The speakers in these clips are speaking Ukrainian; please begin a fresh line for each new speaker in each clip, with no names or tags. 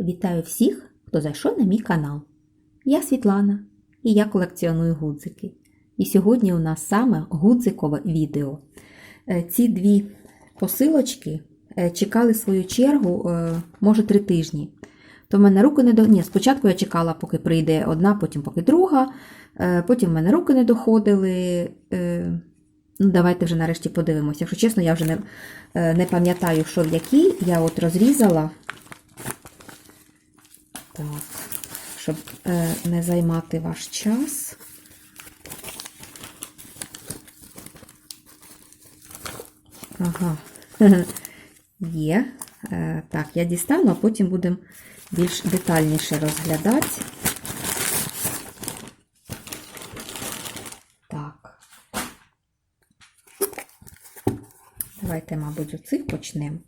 Вітаю всіх, хто зайшов на мій канал. Я Світлана і я колекціоную гудзики. І сьогодні у нас саме гудзикове відео. Е, Ці дві посилочки е, чекали свою чергу, е, може, три тижні. То в мене руки не до. Ні, спочатку я чекала, поки прийде одна, потім поки друга. Потім в мене руки не доходили. Ну, давайте вже нарешті подивимося. Якщо чесно, я вже не, не пам'ятаю, що в якій. Я от розрізала. Так, щоб е, не займати ваш час. Ага, є. Е, так, я дістану, а потім будемо більш детальніше розглядати. Так. Давайте, мабуть, у цих почнемо.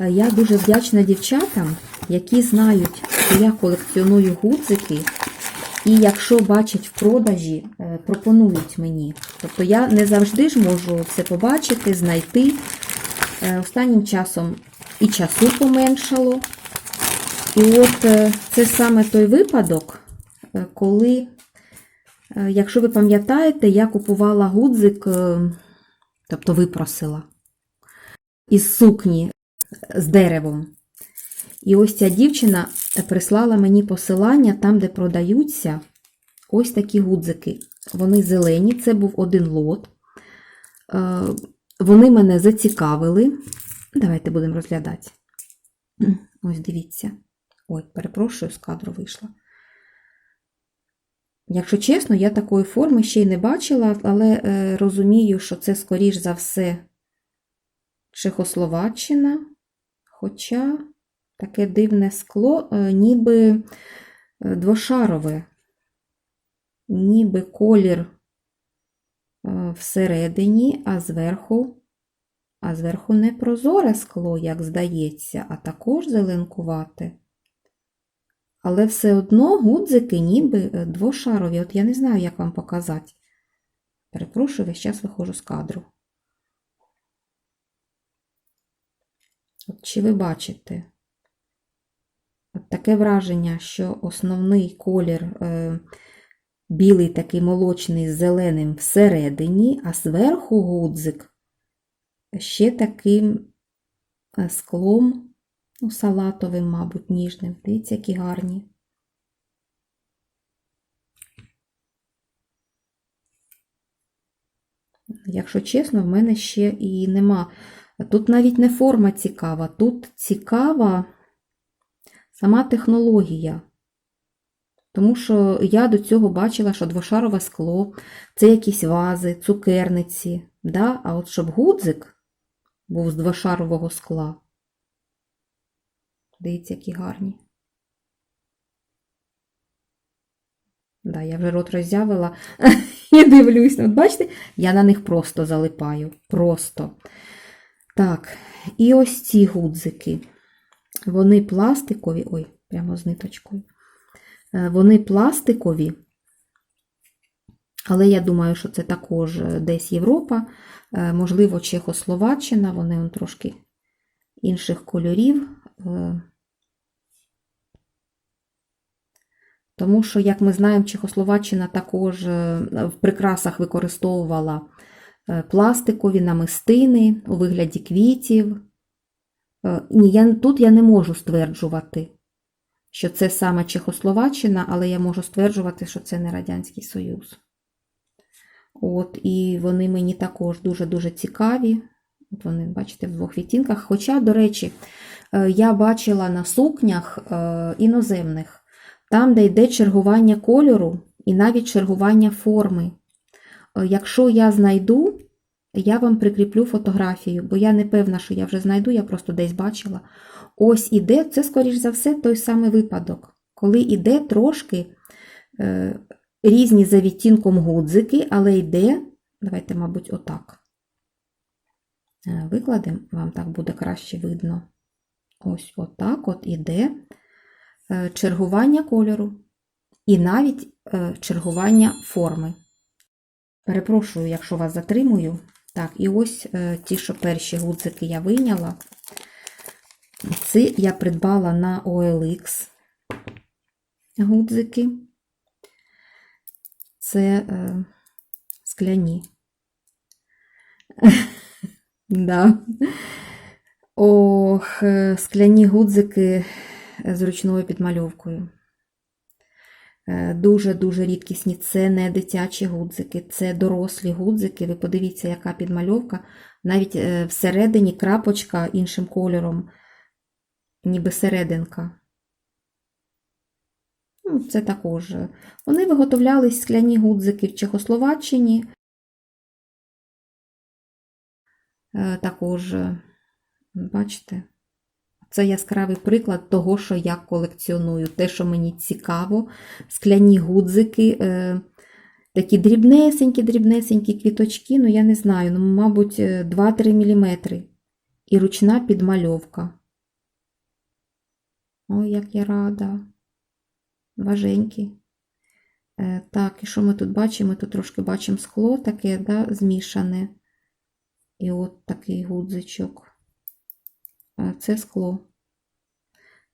Я дуже вдячна дівчатам, які знають, що я колекціоную гудзики, і якщо бачать в продажі, е, пропонують мені. Тобто я не завжди ж можу це побачити, знайти. Е, Останнім часом і часу поменшало. І от е, це саме той випадок, е, коли, е, якщо ви пам'ятаєте, я купувала гудзик, е, тобто випросила із сукні з деревом. І ось ця дівчина прислала мені посилання там, де продаються ось такі гудзики. Вони зелені, це був один лот. Е, Вони мене зацікавили. Давайте будемо розглядати. Ось дивіться. Ой, перепрошую, з кадру вийшла. Якщо чесно, я такої форми ще й не бачила, але е, розумію, що це, скоріш за все, Чехословаччина. Хоча таке дивне скло, е, ніби е, двошарове, ніби колір е, всередині, а зверху, а зверху не прозоре скло, як здається, а також зеленкувате. Але все одно гудзики ніби двошарові. От я не знаю, як вам показати. Перепрошую, весь час виходжу з кадру. От Чи ви бачите? От таке враження, що основний колір е, білий такий молочний з зеленим всередині, а зверху гудзик ще таким е, склом, ну, салатовим, мабуть, ніжним. Дивіться, які гарні. Якщо чесно, в мене ще і нема. Тут навіть не форма цікава, тут цікава сама технологія. Тому що я до цього бачила, що двошарове скло це якісь вази, цукерниці. Да? А от щоб гудзик був з двошарового скла. Дивіться, які гарні. Да, я вже рот роззявила і дивлюсь. От бачите, я на них просто залипаю. Просто. Так, і ось ці гудзики. Вони пластикові, ой, прямо з ниточкою. Е, Вони пластикові, але я думаю, що це також десь Європа, е, можливо, Чехословаччина, вони он трошки інших кольорів. Е, Тому що, як ми знаємо, Чехословаччина також е, в прикрасах використовувала е, пластикові намистини у вигляді квітів. Е, Ні, я, тут я не можу стверджувати, що це саме Чехословаччина, але я можу стверджувати, що це не Радянський Союз. От, І вони мені також дуже-дуже цікаві. От вони, бачите, в двох відтінках. Хоча, до речі, е, я бачила на сукнях е, іноземних, там, де йде чергування кольору і навіть чергування форми. Е, Якщо я знайду, я вам прикріплю фотографію, бо я не певна, що я вже знайду, я просто десь бачила. Ось іде, це, скоріш за все, той самий випадок, коли іде трошки е, різні за відтінком гудзики, але йде, давайте, мабуть, отак. Е, Викладемо, вам так буде краще видно. Ось отак от іде е, чергування кольору і навіть е, чергування форми. Перепрошую, якщо вас затримую. Так, і ось е, ті, що перші гудзики я вийняла. Ці я придбала на OLX гудзики. Це е, скляні. да. Ох, е, скляні гудзики з ручною підмальовкою. Е, Дуже-дуже рідкісні. Це не дитячі гудзики, це дорослі гудзики. Ви подивіться, яка підмальовка. Навіть е, всередині крапочка іншим кольором, ніби серединка. Ну, Це також. Вони виготовлялись скляні гудзики в Чехословаччині. Е, Також, бачите, це яскравий приклад того, що я колекціоную. Те, що мені цікаво, скляні гудзики, е, такі дрібнесенькі, дрібнесенькі квіточки, ну я не знаю, ну, мабуть, е, 2-3 мм. І ручна підмальовка. Ой, як я рада. Важенькі. Е, так, і що ми тут бачимо? Ми тут трошки бачимо скло таке, да, змішане. І от такий гудзичок. Це скло.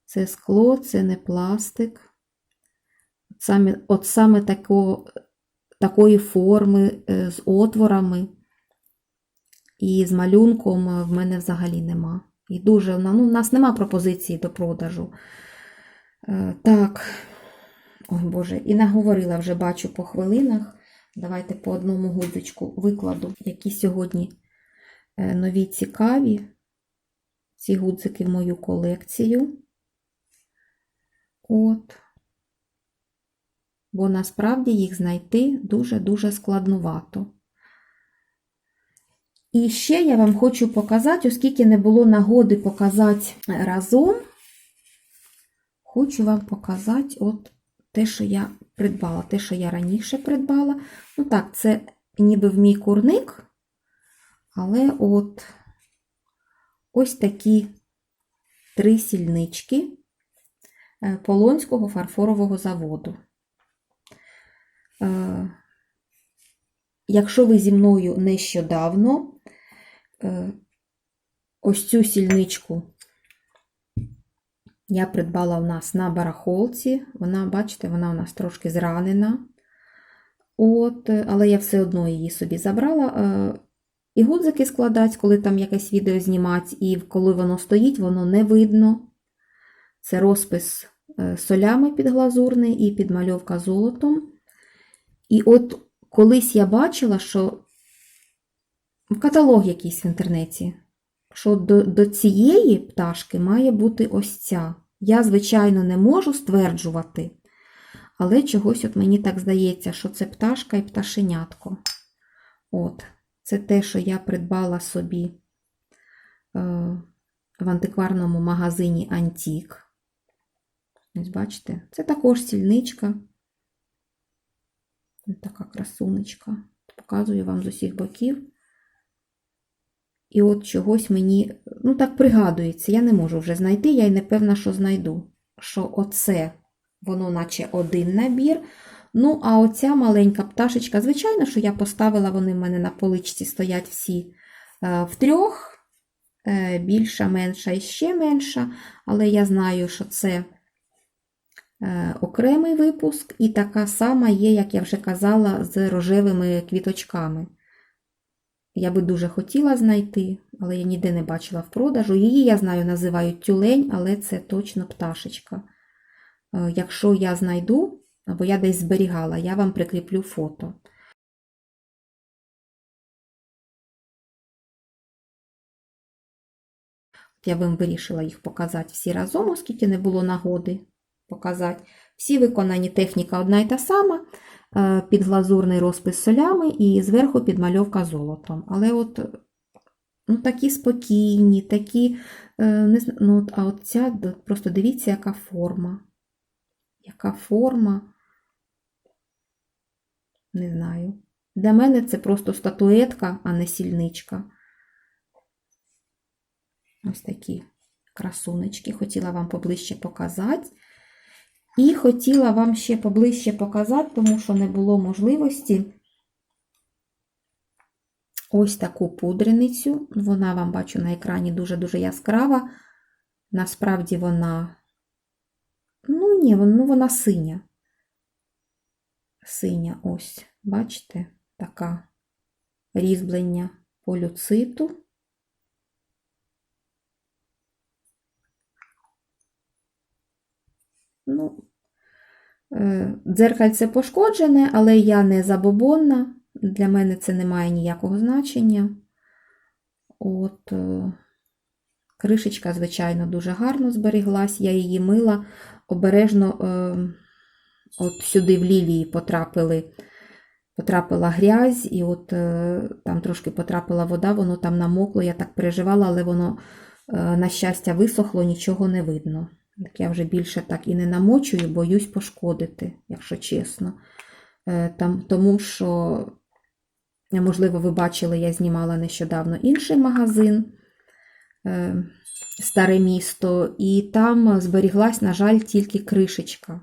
Це скло, це не пластик. От саме, от саме тако, такої форми е, з отворами і з малюнком е, в мене взагалі нема. І дуже, ну, у нас нема пропозиції до продажу. Е, Так, ой Боже, і наговорила вже бачу по хвилинах. Давайте по одному гудзичку викладу, які сьогодні нові цікаві. Ці гудзики в мою колекцію. От. Бо насправді їх знайти дуже-дуже складнувато. І ще я вам хочу показати, оскільки не було нагоди показати разом, хочу вам показати от те, що я придбала, те, що я раніше придбала. Ну так, це ніби в мій курник, але от ось такі три сільнички е, Полонського фарфорового заводу. Е, Якщо ви зі мною нещодавно, е, ось цю сільничку я придбала у нас на барахолці. Вона, бачите, вона у нас трошки зранена. От, але я все одно її собі забрала. І гудзики складати, коли там якесь відео знімати, і коли воно стоїть, воно не видно. Це розпис е, солями підглазурний і підмальовка золотом. І от колись я бачила, що в каталог якийсь в інтернеті, що до, до цієї пташки має бути ось ця. Я, звичайно, не можу стверджувати, але чогось от мені так здається, що це пташка і пташенятко. От, це те, що я придбала собі е, в антикварному магазині Антік. Ось бачите, це також сільничка. Ось така красунечка. Показую вам з усіх боків. І от чогось мені, ну так пригадується, я не можу вже знайти, я й не певна, що знайду. Що оце, воно наче один набір. Ну, а оця маленька пташечка, звичайно, що я поставила, вони в мене на поличці стоять всі е, в трьох, е, більша, менша і ще менша. Але я знаю, що це е, окремий випуск, і така сама є, як я вже казала, з рожевими квіточками. Я би дуже хотіла знайти, але я ніде не бачила в продажу. Її, я знаю, називають тюлень, але це точно пташечка. Якщо я знайду, або я десь зберігала, я вам прикріплю фото. Я вам вирішила їх показати всі разом, оскільки не було нагоди показати. Всі виконані техніка одна й та сама, е, підглазурний розпис солями і зверху підмальовка золотом. Але от ну, такі спокійні, такі, е, ну, а от ця, просто дивіться, яка форма. Яка форма, не знаю. Для мене це просто статуетка, а не сільничка. Ось такі красунечки. Хотіла вам поближче показати. І хотіла вам ще поближче показати, тому що не було можливості ось таку пудреницю. Вона вам бачу на екрані дуже-дуже яскрава. Насправді вона, ні, ну, вона синя. Синя ось, бачите, така різьблення полюциту. Ну, е, дзеркальце пошкоджене, але я не забобонна. Для мене це не має ніякого значення. От, е, кришечка, звичайно, дуже гарно зберіглась. Я її мила обережно е, от сюди в лілії потрапили, потрапила грязь, і от е, там трошки потрапила вода, воно там намокло, я так переживала, але воно, е, на щастя, висохло, нічого не видно. Так я вже більше так і не намочую, боюсь пошкодити, якщо чесно. Там, тому що, можливо, ви бачили, я знімала нещодавно інший магазин Старе місто, і там зберіглась, на жаль, тільки кришечка.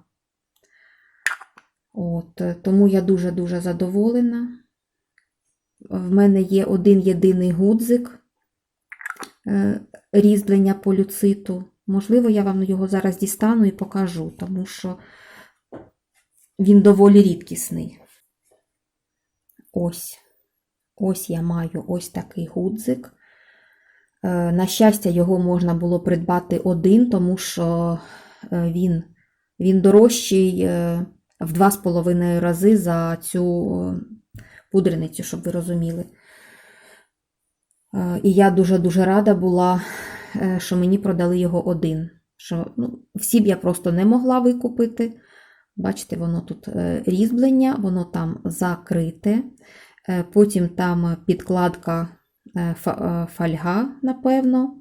От, е, тому я дуже-дуже задоволена. В мене є один єдиний гудзик е, різьблення полюциту. Можливо, я вам його зараз дістану і покажу, тому що він доволі рідкісний. Ось. Ось я маю ось такий гудзик. Е, На щастя, його можна було придбати один, тому що е, він, він дорожчий е, в 2,5 рази за цю пудреницю, щоб ви розуміли. І я дуже-дуже рада була, що мені продали його один. Що, ну, всі б я просто не могла викупити. Бачите, воно тут різьблення, воно там закрите. Потім там підкладка фольга, напевно.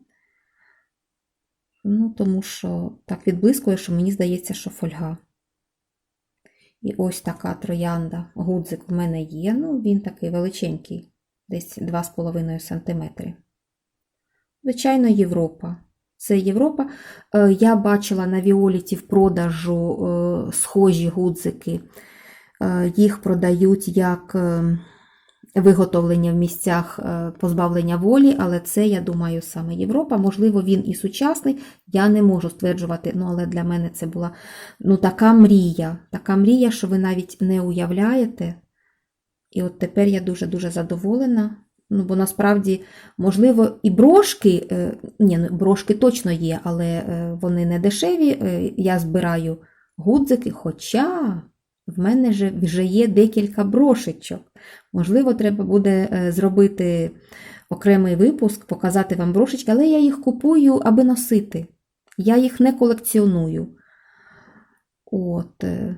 Ну, тому що так відблискує, що мені здається, що фольга. І ось така троянда. Гудзик в мене є. Ну, він такий величенький, десь 2,5 см. Звичайно, Європа. Це Європа. Е, Я бачила на Віоліті в продажу е, схожі гудзики. Е, Їх продають як е, виготовлення в місцях е, позбавлення волі, але це, я думаю, саме Європа. Можливо, він і сучасний. Я не можу стверджувати, ну, але для мене це була ну, така мрія. Така мрія, що ви навіть не уявляєте. І от тепер я дуже-дуже задоволена. Ну, бо насправді, можливо, і брошки, е, ні, ну, брошки точно є, але е, вони не дешеві. Я збираю гудзики, хоча в мене вже, вже є декілька брошечок. Можливо, треба буде е, зробити окремий випуск, показати вам брошечки, але я їх купую, аби носити. Я їх не колекціоную. От, е,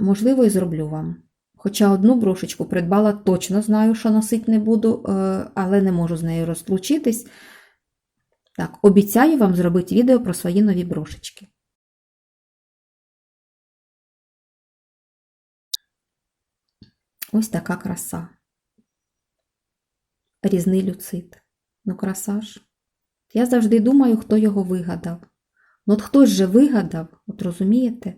можливо, і зроблю вам. Хоча одну брошечку придбала, точно знаю, що носити не буду, е, але не можу з нею розлучитись. Так, обіцяю вам зробити відео про свої нові брошечки. Ось така краса. Різний люцит. Ну, краса ж. Я завжди думаю, хто його вигадав. Ну, от хтось же вигадав, от розумієте?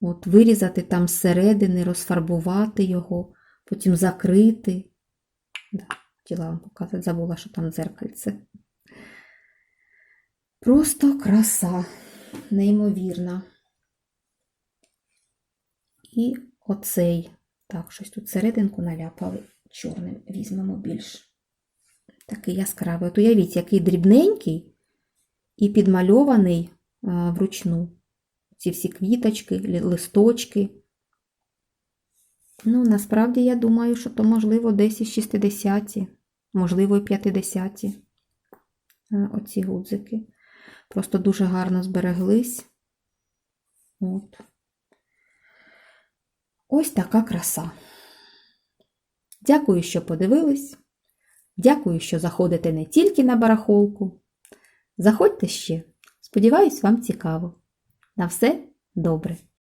От вирізати там зсередини, розфарбувати його, потім закрити. Да, хотіла вам показати, забула, що там дзеркальце. Просто краса, неймовірна. І оцей. Так, щось тут серединку наляпали чорним. Візьмемо більш такий яскравий. От уявіть, який дрібненький і підмальований а, вручну. Ці всі квіточки, листочки. Ну, насправді, я думаю, що то, можливо, десь і 60-ті, можливо, і 50-ті е, оці гудзики. Просто дуже гарно збереглись. От. Ось така краса. Дякую, що подивились. Дякую, що заходите не тільки на барахолку. Заходьте ще. Сподіваюсь, вам цікаво. На все добре!